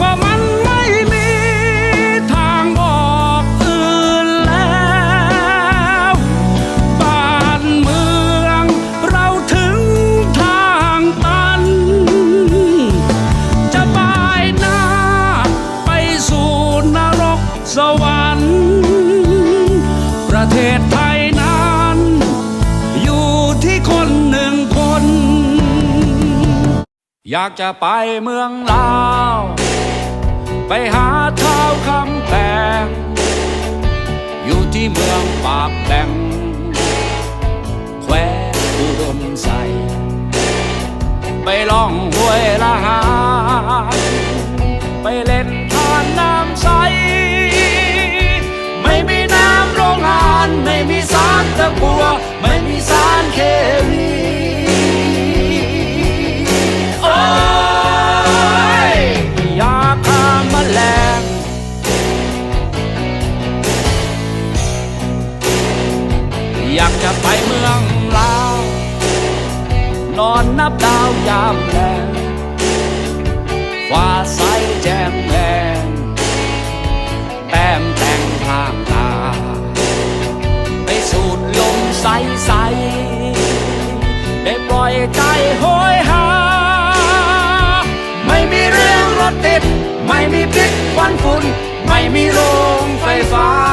ก็มันไม่มีทางออกอื่นแล้วบ้านเมืองเราถึงทางตัน จะบายหน้าไปสู่นรกสวรรค์ประเทศไทยนั้นอยู่ที่คนหนึ่งคน อยากจะไปเมืองลาว ไปหาเท้าคำแปงอยู่ที่เมืองปากแดงแควอุดมใสไปล่องห้วยละหา จะไปเมืองลาว นอนนับดาวยามแลงฟ้าใสแจ่มแดงแต้มแต่งทางตา ไปสูดลมใสใสได้ปล่อยใจโหยหา ไม่มีเรื่องรถติด ไม่มีพิษควันฝุ่น ไม่มีโรงไฟฟ้า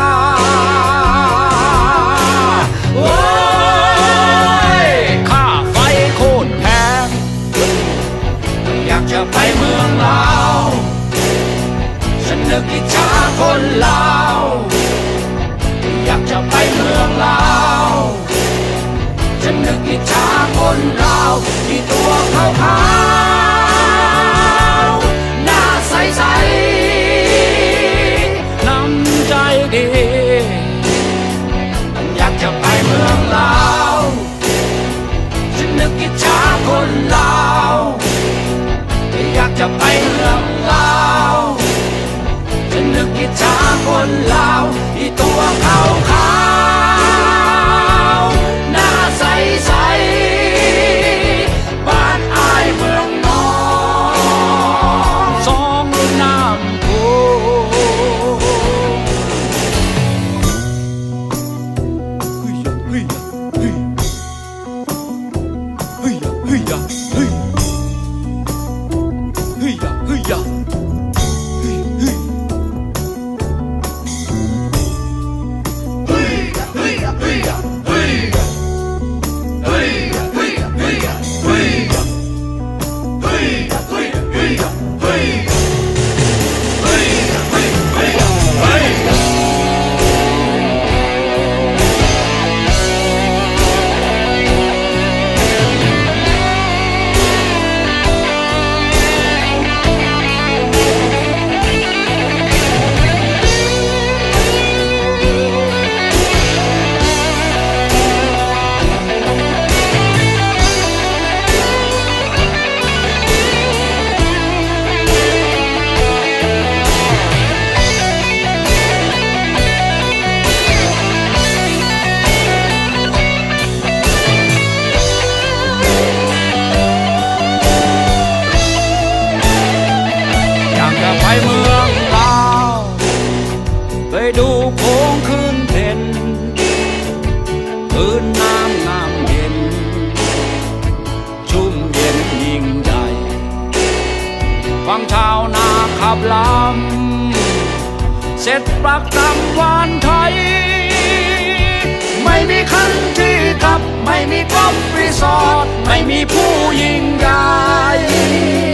คนลาวอยากจะไปเมืองลาวฉันนึกอิจฉาคนลาวที่ตัวขาวขาว น้ำงามเย็น ชุ่มเย็นยิ่งใหญ่ฟังชาวนาขับลำเสร็จปรักตำวานไทย ไม่มีคันที่ขับ ไม่มีกอล์ฟรีสอร์ทไม่มีผู้ยิ่งใหญ่